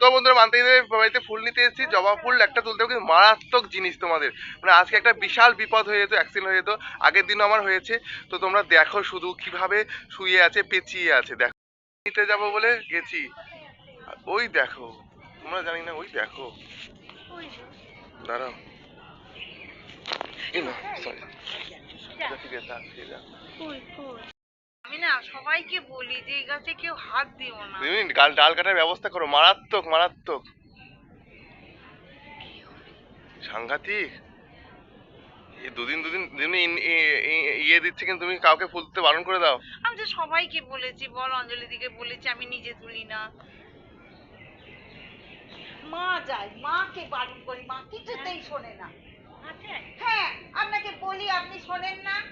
তো বন্ধুরা মানতে বাড়িতে ফুল নিতে এসেছি জবা ফুল একটা তুলতে হবে কিন্তু মারাত্মক জিনিস তোমাদের। মানে আজকে একটা বিশাল বিপদ হয়ে যেত অ্যাক্সিডেন্ট হয়ে যেত আগের দিনও আমার হয়েছে। তো তোমরা দেখো শুধু কীভাবে শুয়ে আছে পেঁচিয়ে আছে দেখো। নিতে যাব বলে গেছি। ওই দেখো তোমরা জানি না ওই দেখো। দাঁড়াও। সরি সবাইকে বলি যে এই গাছে কেউ হাত দিও না। তুমি ডাল ডাল কাটার ব্যবস্থা করো। মারাত্মক মারাত্মক। সাংঘাতিক। এই দুদিন দুদিন ই- ইয়ে দিচ্ছে কিন্তু তুমি কাউকে ফুল দিতে বারণ করে দাও। আমি তো সবাইকে বলেছি বল অঞ্জলি দিকে বলেছি আমি নিজে তুলি না। মা যায় মাকে বারণ করি মা কিছুতেই শোনে না। হ্যাঁ আপনাকে বলি আপনি শোনেন না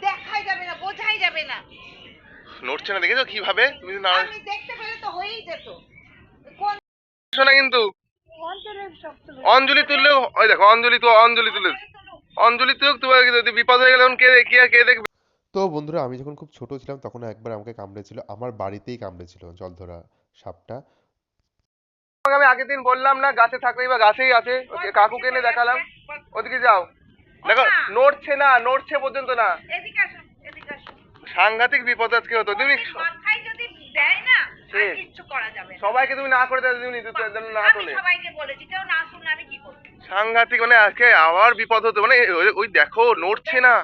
দেখাই যাবে না বোঝাই যাবে না নড়ছে না দেখেছ কীভাবে? তুমি না আমি দেখতে পেলে তো হয়েই যেত। কোন শোনা কিন্তু। অঞ্জলি তুললেও ওই দেখো অঞ্জলি তো অঞ্জলি তুলে অঞ্জলি তুলুক তোমার যদি বিপদ হয়ে গেলে তখন কে কে কে দেখবে? তো বন্ধুরা আমি যখন খুব ছোট ছিলাম তখন একবার আমাকে কামড়েছিল। আমার বাড়িতেই কামড়েছিল জলধরা সাপটা। তোমাকে আমি আগের দিন বললাম না গাছে থাকলেই বা গাছেই আছে। ওকে কাকুকে এনে দেখালাম। ওদিকে যাও। দেখো নড়ছে না নড়ছে পর্যন্ত না। সাংঘাতিক বিপদ আজকে হতো। তুমি মাথায় যদি দেয় না আর সে। কিচ্ছু করা যাবে না। সবাইকে তুমি না করে দেবে তুমি নিজে তো একদম না আমি তোলে সবাইকে বলেছি কেউ না শুনলে আমি কি করব? সাংঘাতিক মানে আজকে আবার বিপদ হতো। মানে ওই- ওই দেখো নড়ছে না।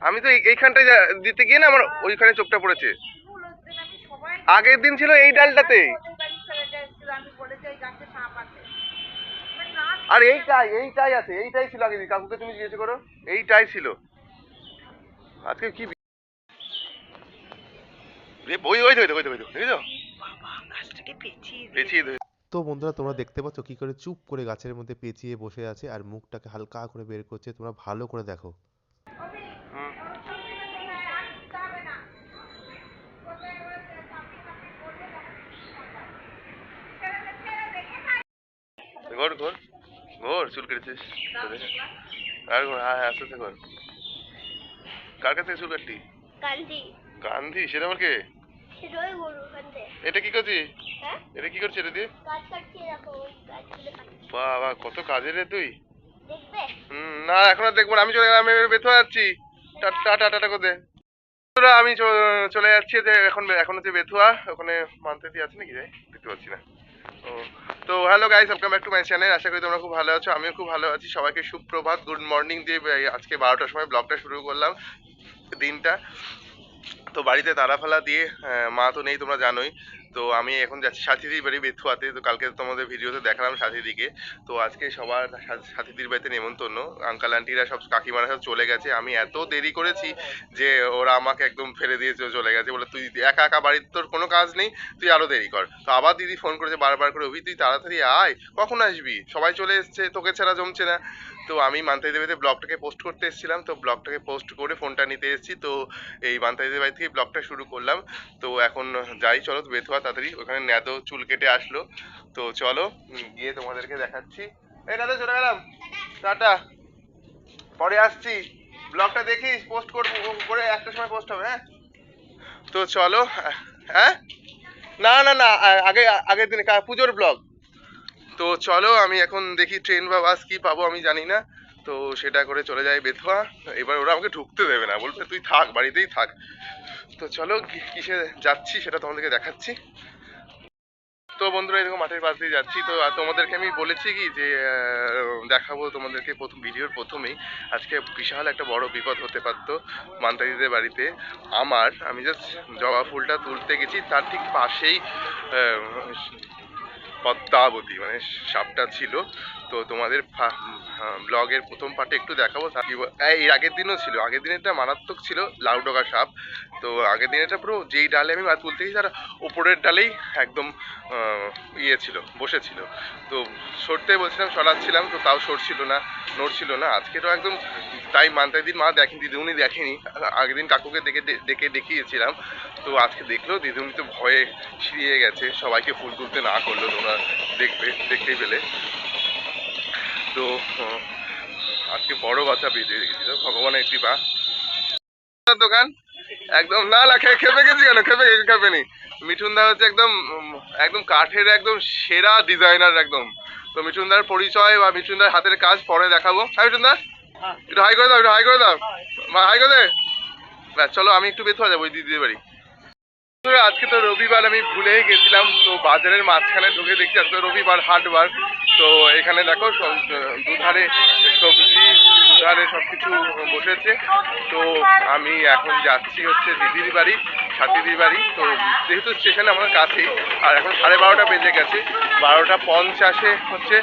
আমি তো এই- এইখানটায় যা- দিতে গিয়ে না আমার ওইখানে চোখটা পড়েছে। ভুল হচ্ছে না, সবাই আগের দিন ছিল এই ডালটাতে। আমি বলেছি গাছে সাপ আছে। এবার না আর এইটাই এইটাই আছে এইটাই ছিল আগে দিন। কাকুকে তুমি জিজ্ঞেস করো এইটাই ছিল। আজকে কি ওই ওই দেখো ওই দেখো দেখেছ? পেঁচিয়ে ধরে তো বন্ধুরা তোমরা দেখতে পাচ্ছ কি করে চুপ করে গাছের মধ্যে পেঁচিয়ে বসে আছে আর মুখটাকে হালকা করে বের করছে। তোমরা ভালো করে দেখো। ঘর ঘর ঘর চুল কেটেছিস তো দেখে। আর ঘর হ্যাঁ হ্যাঁ আস্তে আস্তে ঘর। কার কাছে চুল কাটলি? কান্দি গান্ধী সেটা আমার কে? গরু এটা কি করছিস? হ্যাঁ? এটা কি করছিস এটা দিয়ে গাছ কাটছি দেখো গাছগুলো কাটছি। বাবা কত কাজের রে তুই? দেখবে? হুম, না এখন আর দেখব আমি চলে গেলাম আমি যাচ্ছি। টাটা টাটা করে আমি চলে যাচ্ছি যে এখন এখন হচ্ছে বেথুয়া ওখানে মান্তাতি আছে নাকি যাই দেখতে পাচ্ছি না। ও তো hello guys welcome back to my channel আশা করি তোমরা খুব ভালো আছো আমিও খুব ভালো আছি। সবাইকে সুপ্রভাত গুড মর্নিং দিয়ে আজকে বারোটার সময় ব্লগটা শুরু করলাম দিনটা। তো বাড়িতে তারা ফালা দিয়ে মা তো নেই তোমরা জানোই। তো আমি এখন যাচ্ছি সাথীদির বাড়ি বেথুয়াতে। তো কালকে তোমাদের ভিডিওতে দেখালাম সাথীদিকে। তো আজকে সবার সাথীদির বাড়িতে নেমন্তন্ন। আঙ্কাল আন্টিরা সব কাকিমারা সব চলে গেছে। আমি এত দেরি করেছি যে ওরা আমাকে একদম ফেলে দিয়ে চলে গেছে। বলে, তুই একা একা বাড়ির তোর কোনো কাজ নেই, তুই আরও দেরি কর। তো আবার দিদি ফোন করেছে বারবার করে, অভি, তুই তাড়াতাড়ি আয়। কখন আসবি? সবাই চলে এসছে, তোকে ছাড়া জমছে না। তো আমি মান্তাই দেবীতে ব্লগটাকে পোস্ট করতে এসেছিলাম, তো ব্লগটাকে পোস্ট করে ফোনটা নিতে এসেছি, তো এই মান্তাই দেবী বাড়ি থেকে ব্লগটা শুরু করলাম। তো এখন যাই, চলো বেথুয়া তাড়াতাড়ি, ওখানে ন্যাদো চুল কেটে আসলো। তো চলো গিয়ে তোমাদেরকে দেখাচ্ছি। এই দাদা, চলে গেলাম। টাটা। পরে আসছি। ব্লগটা দেখিস পোস্ট করব করে একটা সময় পোস্ট হবে হ্যাঁ? তো চলো হ্যাঁ? না না না আগে আগের দিনে পুজোর ব্লগ তো চলো, আমি এখন দেখি ট্রেন বা বাস কি পাবো, আমি জানি না। তো সেটা করে চলে যাই বেথুয়া। এবার ওরা আমাকে ঢুকতে দেবে না, বলবে তুই থাক, বাড়িতেই থাক। তো চলো কিসে যাচ্ছি সেটা তোমাদেরকে দেখাচ্ছি। তো বন্ধুরা, এরকম মাঠের পাশ দিয়ে যাচ্ছি। তো তোমাদেরকে আমি বলেছি কি যে দেখাবো তোমাদেরকে প্রথম, ভিডিওর প্রথমেই। আজকে বিশাল একটা বড় বিপদ হতে পারতো মান্তাদিদের বাড়িতে। আমার, আমি জাস্ট জবা ফুলটা তুলতে গেছি, তার ঠিক পাশেই পদ্মাবতী মানে সাপটা ছিল। তো তোমাদের ব্লগের প্রথম পার্টে একটু দেখাবো। এর আগের দিনও ছিল। আগের দিনেরটা মারাত্মক ছিল লাউডগা সাপ। তো আগের দিনেরটা পুরো যেই ডালে আমি মাছ তুলতে তার উপরের ডালেই একদম ইয়ে ছিল, বসেছিল। তো সরতে বলছিলাম, সরাচ্ছিলাম, তো তাও সরছিল না, নড়ছিল না। আজকে তো একদম তাই মানতাই দিন মা দেখেন, দিদিমণি দেখেনি। আগের দিন কাকুকে ডেকে ডেকে দেখিয়েছিলাম। তো আজকে দেখল, দিদিমণি তো ভয়ে সিরিয়ে গেছে, সবাইকে ফুল তুলতে না করল তোমরা দেখবে দেখতেই পেলে। তো আজকে বড় বাচ্চা বেরিয়ে গেছিল ভগবানের কৃপা। দোকান? একদম না না খেয়ে খেপে গেছি কেন? খেপে খেপে নি। মিঠুনদা হচ্ছে একদম একদম কাঠের একদম সেরা ডিজাইনার একদম। তো মিঠুন দার পরিচয় বা মিঠুন দার হাতের কাজ পরে দেখাবো। হ্যাঁ মিঠুনদা? একটু হাই করে দাও একটু হাই করে দাও। হাই করে দে। চলো আমি একটু বেথুয়া যাব ওই দিদির বাড়ি। আজকে তো রবিবার, আমি ভুলেই গেছিলাম। তো বাজারের মাঝখানে ঢুকে দেখছি, আজকে রবিবার হাটবার তো এখানে দেখো দুধারে সবজি, দুধারে সব কিছু বসেছে। তো আমি এখন যাচ্ছি হচ্ছে দিদির বাড়ি, সাথীদির বাড়ি। তো যেহেতু স্টেশন আমার কাছেই, আর এখন সাড়ে বারোটা বেজে গেছে, বারোটা পঞ্চাশে হচ্ছে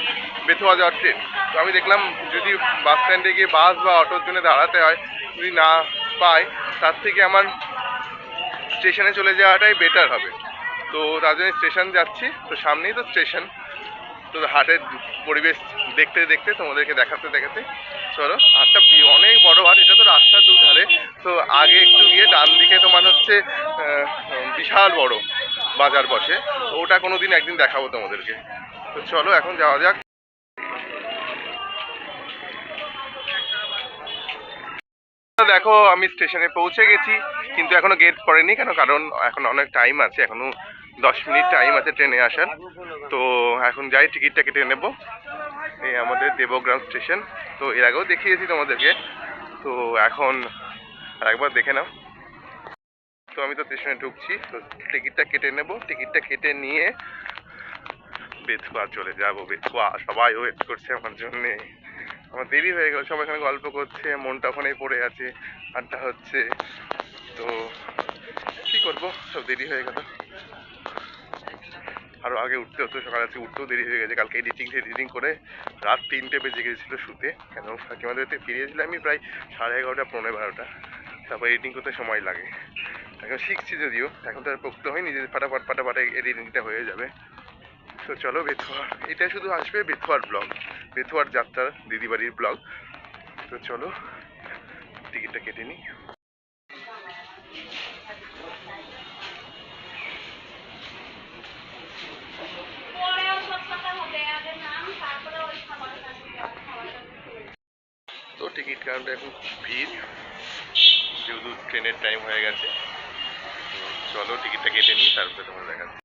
বেথুয়া যাওয়ার ট্রেন তো আমি দেখলাম, যদি বাস স্ট্যান্ডে গিয়ে বাস বা অটোর জন্য দাঁড়াতে হয়, যদি না পাই তার থেকে আমার স্টেশনে চলে যাওয়াটাই বেটার হবে। তো তার জন্য স্টেশন যাচ্ছি, তো সামনেই তো স্টেশন। তো হাটের পরিবেশ দেখতে দেখতে তোমাদেরকে দেখাতে দেখাতে। চলো, হাটটা অনেক বড় হাট, এটা তো রাস্তার দুধারে। তো আগে একটু গিয়ে ডান দিকে তোমার হচ্ছে বিশাল বড় বাজার বসে। ওটা কোনো দিন একদিন দেখাবো তোমাদেরকে। তো চলো, এখন যাওয়া যাক। দেখো, আমি স্টেশনে পৌঁছে গেছি। কিন্তু এখনও গেট পড়েনি কেন? কারণ এখন অনেক টাইম আছে, এখনও দশ মিনিট টাইম আছে ট্রেনে আসার। তো এখন যাই, টিকিটটা কেটে নেব। এই আমাদের দেবগ্রাম স্টেশন। তো এর আগেও দেখিয়েছি তোমাদেরকে। তো এখন আর একবার দেখে নাও। তো আমি তো স্টেশনে ঢুকছি। তো টিকিটটা কেটে নেব। টিকিটটা কেটে নিয়ে বেথুয়া চলে যাব। বেথুয়া সবাই ওয়েট করছে আমার জন্যে। আমার দেরি হয়ে গেল। সবাই এখানে গল্প করছে। মনটা ওখানেই পড়ে আছে। আড্ডা হচ্ছে। তো কি করব? সব দেরি হয়ে গেল। আরও আগে উঠতে হতো, সকাল আজকে উঠতেও দেরি হয়ে গেছে। কালকে এডিটিং এডিটিং করে রাত তিনটে বেজে গেছিল শুতে। কেন? ফাঁকিমাদেরতে ফিরিয়েছিলাম আমি প্রায় সাড়ে এগারোটা পনেরো বারোটা। তারপর এডিটিং করতে সময় লাগে। এখন শিখছি যদিও। এখন তো আর পোক্ত হয় নিজে ফাটাফাট ফাটাফাট এডিটিংটা হয়ে যাবে। তো চলো, বেথুয়ার। এটা শুধু আসবে বেথুয়ার ব্লগ বেথুয়ার যাত্রার দিদিবাড়ির ব্লগ তো চলো টিকিটটা কেটে নিই তো টিকিট এখন ভিড়। যেহেতু ট্রেনের টাইম হয়ে গেছে। চলো টিকিটটা কেটে নিই তারপরে তোমার দেখাচ্ছি।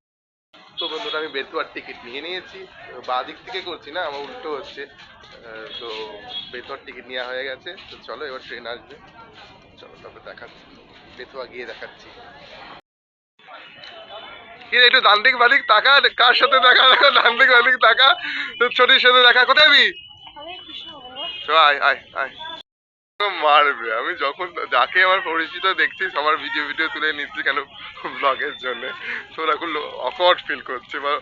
তো বন্ধুরা আমি বেতুয়ার টিকিট নিয়ে নিয়েছি। বাঁ দিক থেকে করছি না আমার উল্টো হচ্ছে। তো বেতুয়ার টিকিট নেওয়া হয়ে গেছে। তো চলো এবার ট্রেন আসবে। চলো তারপরে দেখাচ্ছি। বেতুয়া গিয়ে দেখাচ্ছি। একটু ডান দিক বাদিক তাকা কার সাথে দেখা দেখা ডান দিক বাদিক তাকা। তো ছোটির সাথে দেখা। কোথায় আয় আয় আয়। মারবে। আমি যখন যাকে আমার পরিচিত দেখছি, সবার ভিডিও ভিডিও তুলে নিচ্ছি কেন ব্লগের জন্য? তো ওরা অকওয়ার্ড ফিল করছে বা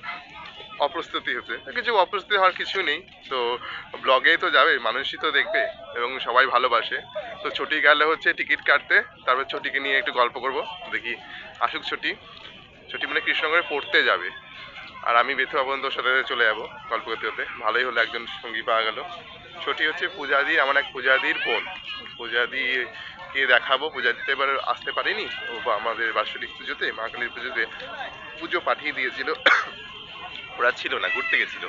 অপ্রস্তুতি হচ্ছে। কিছু অপ্রস্তুতি হওয়ার কিছু নেই। তো ব্লগে তো যাবে, মানুষই তো দেখবে এবং সবাই ভালোবাসে। তো ছুটি গেলে হচ্ছে টিকিট কাটতে, তারপর ছুটিকে নিয়ে একটু গল্প করব। দেখি, আসুক ছুটি। ছুটি মানে কৃষ্ণনগরে পড়তে যাবে। আর আমি বেথুয়া বন্ধুর সাথে চলে যাব গল্প করতে করতে ভালোই হলো একজন সঙ্গী পাওয়া গেল। ছুটি হচ্ছে পূজাদি আমার এক পূজাদির বোন। পূজাদি কে দেখাবো। পূজাদি তো এবার আসতে পারেনি। ও আমাদের বার্ষিক পুজোতে, মা কালীর পুজোতে পুজো পাঠিয়ে দিয়েছিল। ওরা ছিল না, ঘুরতে গেছিল।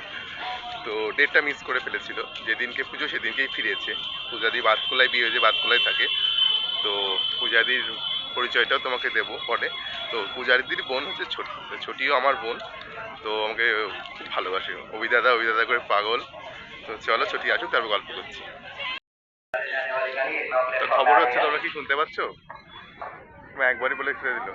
তো ডেটটা মিস করে ফেলেছিল। যেদিনকে পুজো সেদিনকেই ফিরেছে। পূজাদি বাতকুলায় বিয়ে হয়েছে বাতকুলায় থাকে। তো পূজাদির পরিচয়টাও তোমাকে দেবো পরে। তো পূজাদির বোন হচ্ছে ছোটি। ছোটিও আমার বোন। তো আমাকে খুব ভালোবাসে। অভিদাদা অভিদাদা করে পাগল। তো চলো ছুটি আসুক তারপর গল্প করছি। তো খবর হচ্ছে তোমরা কি শুনতে পাচ্ছ? একবারই বলে ছেড়ে দিল।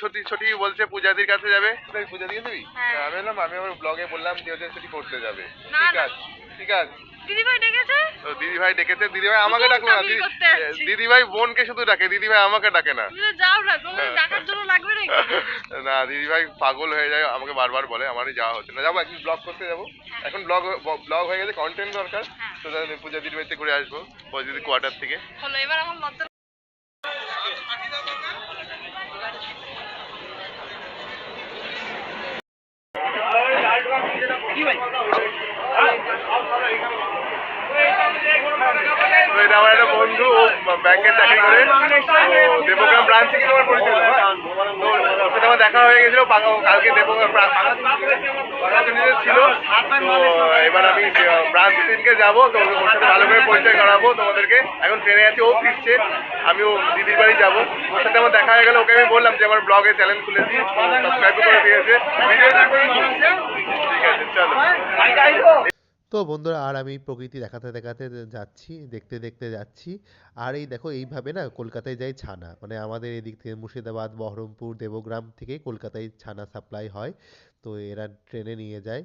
ছুটি ছুটি বলছে পূজাদির কাছে যাবে। তুই পূজা দিয়ে দিবি? হ্যাঁ। আমি বললাম আমি আমার ব্লগে বললাম যে ওদের ছুটি করতে যাবে। ঠিক আছে। ঠিক আছে দিদি ভাই ডেকেছে? তো দিদি ভাই ডেকেছে। দিদি আমাকে ডাকলো না। আমি দিদি করতে আসছি। দিদি ভাই বোনকে শুধু ডাকে দিদিভাই আমাকে ডাকে না। যাও না তোমার ডাকার জন্য লাগবে নাকি? না দিদি পাগল হয়ে যায় আমাকে বারবার বলে আমারই যাওয়া হচ্ছে না। যাব একদিন ব্লগ করতে যাব। এখন ব্লগ ব্লগ হয়ে গেছে কন্টেন্ট দরকার। তো তাহলে পূজা দিদির বাড়িতে করে আসব পজিটিভ কোয়ার্টার থেকে। হলো এবার আমার লজ্জা তো এটা আমার একটা বন্ধু ও ব্যাংকে চাকরি করে তো দেবগ্রাম ব্রাঞ্চ থেকে আমার পরিচয় তো সাথে আমার দেখা হয়ে গেছিল কালকে দেবো ছিল। তো, এবার আমি ব্রাঞ্চ দিনকে যাব, তো ওর ভালো করে পরিচয় করাবো তোমাদেরকে। এখন ট্রেনে আছি, ও ফিরছে, আমিও দিদির বাড়ি যাব। ওর সাথে আমার দেখা হয়ে গেল, ওকে আমি বললাম যে আমার ব্লগে চ্যানেল খুলেছি সাবস্ক্রাইব করে দিয়েছে। ঠিক আছে, চলো। তো বন্ধুরা, আর আমি প্রকৃতি দেখাতে দেখাতে যাচ্ছি, দেখতে দেখতে যাচ্ছি। আর এই দেখো, এইভাবে না কলকাতায় যায় ছানা। মানে আমাদের এদিক থেকে মুর্শিদাবাদ, বহরমপুর, দেবগ্রাম থেকে কলকাতায় ছানা সাপ্লাই হয়। তো এরা ট্রেনে নিয়ে যায়।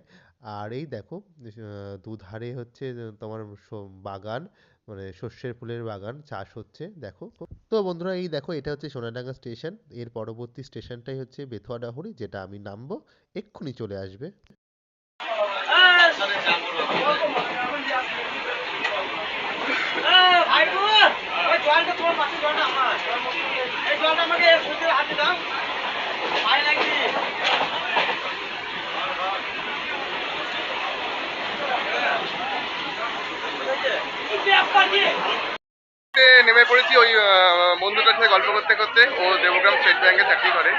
আর এই দেখো দুধারে হচ্ছে তোমার বাগান মানে সর্ষের ফুলের বাগান চাষ হচ্ছে, দেখো। তো বন্ধুরা, এই দেখো, এটা হচ্ছে সোনাডাঙ্গা স্টেশন। এর পরবর্তী স্টেশনটাই হচ্ছে বেথুয়া ডাহুরি যেটা আমি নামবো, এক্ষুনি চলে আসবে। নেমে পড়েছি, ওই বন্ধুটার সাথে গল্প করতে করতে। ও দেবগ্রাম স্টেট ব্যাংকে চাকরি করে।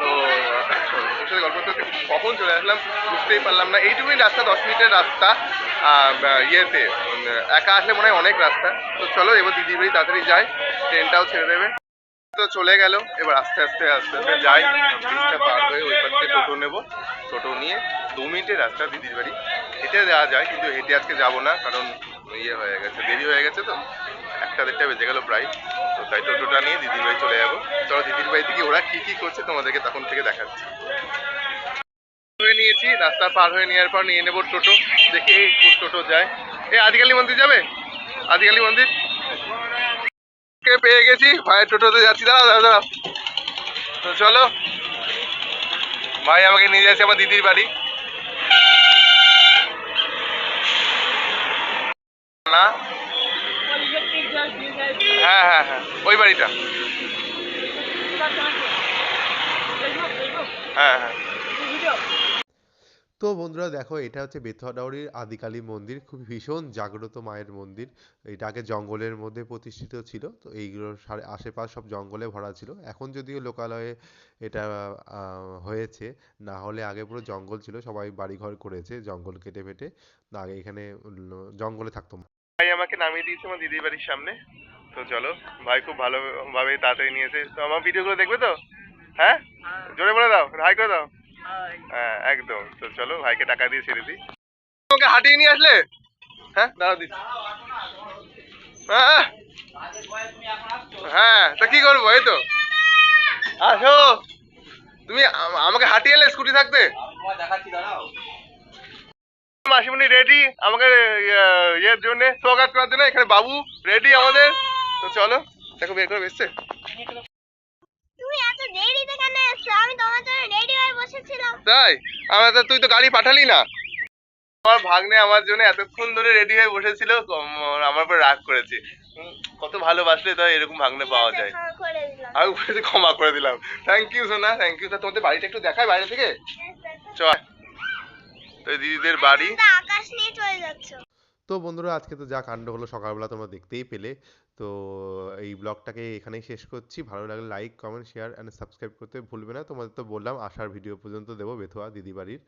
তো ওর সাথে গল্প করতে কখন চলে আসলাম বুঝতেই পারলাম না। এইটুকুই রাস্তা, দশ মিনিটের রাস্তা ইয়েতে। একা আসলে মনে হয় অনেক রাস্তা। তো চলো, এবার দিদি বাড়ি তাড়াতাড়ি যাই ট্রেনটাও ছেড়ে দেবে। তো চলে গেল, এবার আস্তে আস্তে আস্তে আস্তে যাই। ব্রিজটা পার হয়ে ওই পাশ টোটো নেব। টোটো নিয়ে দু মিনিটের রাস্তা দিদির বাড়ি। হেঁটে যাওয়া যায়, কিন্তু হেঁটে আজকে যাব না, কারণ ইয়ে হয়ে গেছে, দেরি হয়ে গেছে তো। একটা দেড়টা বেজে গেল প্রায়। তো তাই টোটোটা নিয়ে দিদির বাড়ি চলে যাব। চলো দিদির বাড়ি থেকে ওরা কি কি করছে তোমাদেরকে তখন থেকে দেখাচ্ছি। নিয়েছি, রাস্তা পার হয়ে নেওয়ার পর নিয়ে নেব টোটো। দেখি এই টোটো যায়। এই আদিকালী মন্দির যাবে? আদিকালী মন্দির? কে পেয়ে গেছি? ভাইয়ের টোটোতে যাচ্ছি। দাঁড়াও দাঁড়াও দাঁড়াও। তো চলো, ভাই আমাকে নিয়ে যাচ্ছে আমার দিদির বাড়ি। হ্যাঁ হ্যাঁ ওই বাড়িটা। হ্যাঁ হ্যাঁ। তো বন্ধুরা দেখো এটা হচ্ছে বেথুয়াডাউরির আদিকালী মন্দির। খুব ভীষণ জাগ্রত মায়ের মন্দির। এটা আগে জঙ্গলের মধ্যে প্রতিষ্ঠিত ছিল তো এইগুলোর আশেপাশ সব জঙ্গলে ভরা ছিল। এখন যদিও লোকালয়ে এটা হয়েছে না হলে আগে পুরো জঙ্গল ছিল সবাই বাড়িঘর করেছে জঙ্গল কেটে ফেটে আগে এখানে জঙ্গলে থাকতো ভাই আমাকে নামিয়ে দিয়েছে আমার দিদির বাড়ির সামনে। তো চলো ভাই খুব ভালো ভাবে তাড়াতাড়ি নিয়েছে। তো আমার ভিডিওগুলো দেখবে তো? হ্যাঁ? জোরে বলে দাও হাই করে দাও। হ্যাঁ একদম। তো চলো ভাইকে টাকা দিয়ে ছেড়ে দিই। তোমাকে হাঁটিয়ে নিয়ে আসলে? হ্যাঁ দাঁড়াও দিচ্ছি। হ্যাঁ। হ্যাঁ তা কি করব এই তো। আসো। তুমি আমাকে হাঁটিয়ে এলে স্কুটি থাকতে? মাসিমণি রেডি আমাকে ইয়ে- ইয়ের জন্য স্বাগত করার জন্য এখানে বাবু রেডি আমাদের? তো চলো দেখো বের করে এসছে তুমি এত দেরিতে কেন এসছো? আমি তোমার জন্য রেডি হয়ে বসেছিলাম। তাই? আমার তো তুই তো গাড়ি পাঠালি না। আমার ভাগ্নে আমার জন্য এতক্ষণ ধরে রেডি হয়ে বসেছিল আমার উপর রাগ করেছে। কত ভালোবাসলে তো এরকম ভাগ্নে পাওয়া যায়। দেখা করে দিলাম। আমি বলেছি ক্ষমা করে দিলাম। থ্যাংক ইউ সোনা থ্যাংক ইউ তা তোমাদের বাড়িটা একটু দেখায় বাইরে থেকে? চল। তো দিদিদের বাড়ি। আকাশ নিয়ে চলে যাচ্ছ। তো বন্ধুরা আজকে তো যা কাণ্ড হলো সকালবেলা তোমরা দেখতেই পেলে। তো এই ব্লগটাকে এখানেই শেষ করছি। ভালো লাগলে like comment share and subscribe করতে ভুলবে না। তোমাদের তো বললাম, আসার ভিডিও পর্যন্ত দেবো বেথুয়া দিদি বাড়ির